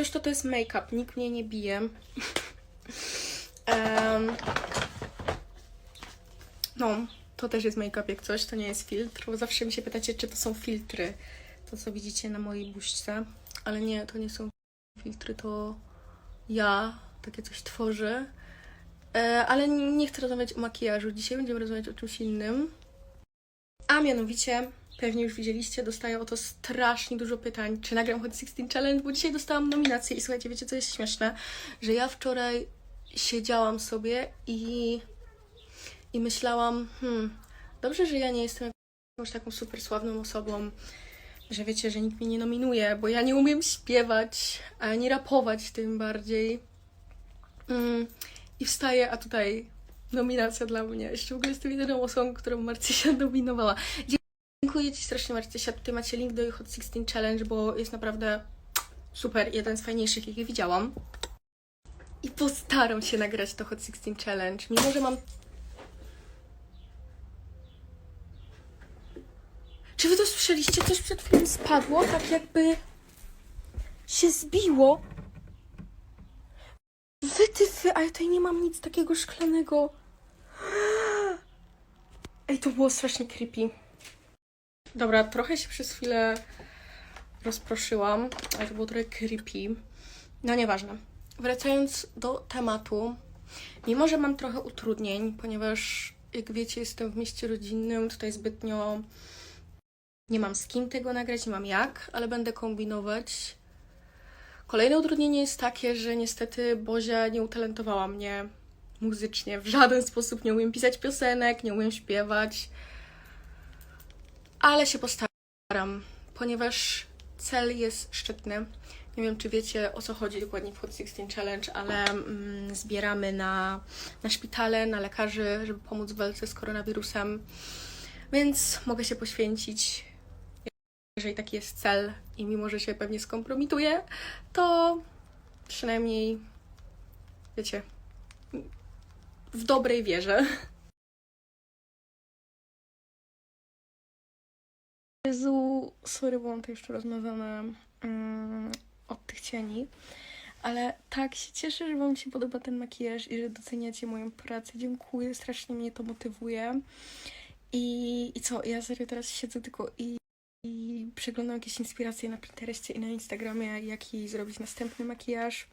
Coś to to jest make-up, nikt mnie nie bije. Em, no, to też jest make-up jak coś, to nie jest filtr, bo zawsze mi się pytacie, czy to są filtry. To, co widzicie na mojej buźce. Ale nie, to nie są filtry, to ja takie coś tworzę. E, ale nie chcę rozmawiać o makijażu. Dzisiaj będziemy rozmawiać o czymś innym. A mianowicie, pewnie już widzieliście, dostaję o to strasznie dużo pytań, czy nagram Hot 16 Challenge, bo dzisiaj dostałam nominację i słuchajcie, wiecie co jest śmieszne? Że ja wczoraj siedziałam sobie i, i myślałam, hmm, dobrze, że ja nie jestem jakąś taką super sławną osobą, że wiecie, że nikt mnie nie nominuje, bo ja nie umiem śpiewać, ani rapować tym bardziej. Mm, I wstaję, a tutaj nominacja dla mnie. Jeszcze w ogóle jestem jedyną osobą, którą Marcysia nominowała. Dziękuję Ci strasznie, Marcysia. Tutaj macie link do Hot 16 Challenge, bo jest naprawdę super. Jeden z fajniejszych, jakie widziałam. I postaram się nagrać to Hot 16 Challenge, mimo że mam... Czy Wy to słyszeliście? Coś przed chwilą spadło, tak jakby się zbiło. Wytyfy, a ja tutaj nie mam nic takiego szklanego. Ej, to było strasznie creepy. Dobra, trochę się przez chwilę rozproszyłam, ale to było trochę creepy. No nieważne. Wracając do tematu, mimo że mam trochę utrudnień, ponieważ jak wiecie, jestem w mieście rodzinnym, tutaj zbytnio nie mam z kim tego nagrać, nie mam jak, ale będę kombinować. Kolejne utrudnienie jest takie, że niestety Bozia nie utalentowała mnie muzycznie w żaden sposób. Nie umiem pisać piosenek, nie umiem śpiewać, ale się postaram, ponieważ cel jest szczytny. Nie wiem, czy wiecie o co chodzi dokładnie w Hot 16 Challenge, ale mm, zbieramy na, na szpitale, na lekarzy, żeby pomóc w walce z koronawirusem, więc mogę się poświęcić jeżeli taki jest cel i mimo, że się pewnie skompromituję, to przynajmniej, wiecie, w dobrej wierze. Jezu, sorry, bo to jeszcze rozmawiane mm, od tych cieni, ale tak się cieszę, że Wam się podoba ten makijaż i że doceniacie moją pracę. Dziękuję, strasznie mnie to motywuje. I, i co, ja serio teraz siedzę tylko i i przeglądam jakieś inspiracje na Pinterestie i na Instagramie, jaki zrobić następny makijaż.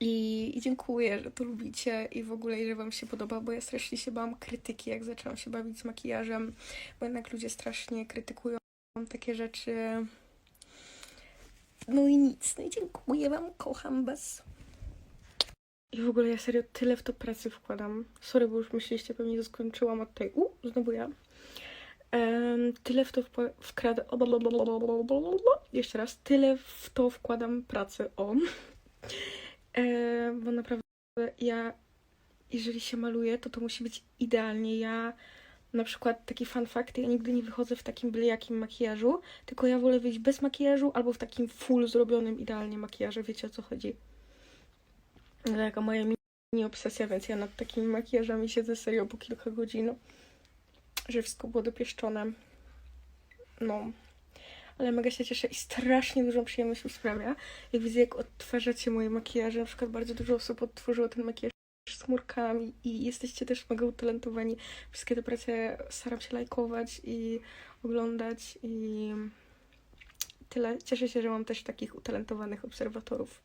I, I dziękuję, że to lubicie i w ogóle, że Wam się podoba, bo ja strasznie się bałam krytyki, jak zaczęłam się bawić z makijażem, bo jednak ludzie strasznie krytykują takie rzeczy. No i nic, no i dziękuję Wam, kocham Was. I w ogóle ja serio tyle w to pracy wkładam. Sorry, bo już myśleliście pewnie, że skończyłam od tej. U, znowu ja. Em, tyle w to wkradam. Jeszcze raz. Tyle w to wkładam pracy. O. Em, bo naprawdę ja, jeżeli się maluję, to to musi być idealnie. Ja na przykład taki fun fact, ja nigdy nie wychodzę w takim byle jakim makijażu, tylko ja wolę wyjść bez makijażu albo w takim full zrobionym idealnie makijażu. Wiecie o co chodzi? Taka moja mini obsesja, więc ja nad takimi makijażami siedzę serio po kilka godzin że wszystko było dopieszczone. No. Ale mega się cieszę i strasznie dużą przyjemność mi sprawia. Jak widzę, jak odtwarzacie moje makijaże, na przykład bardzo dużo osób odtworzyło ten makijaż z chmurkami i jesteście też mega utalentowani. Wszystkie te prace staram się lajkować i oglądać i tyle. Cieszę się, że mam też takich utalentowanych obserwatorów.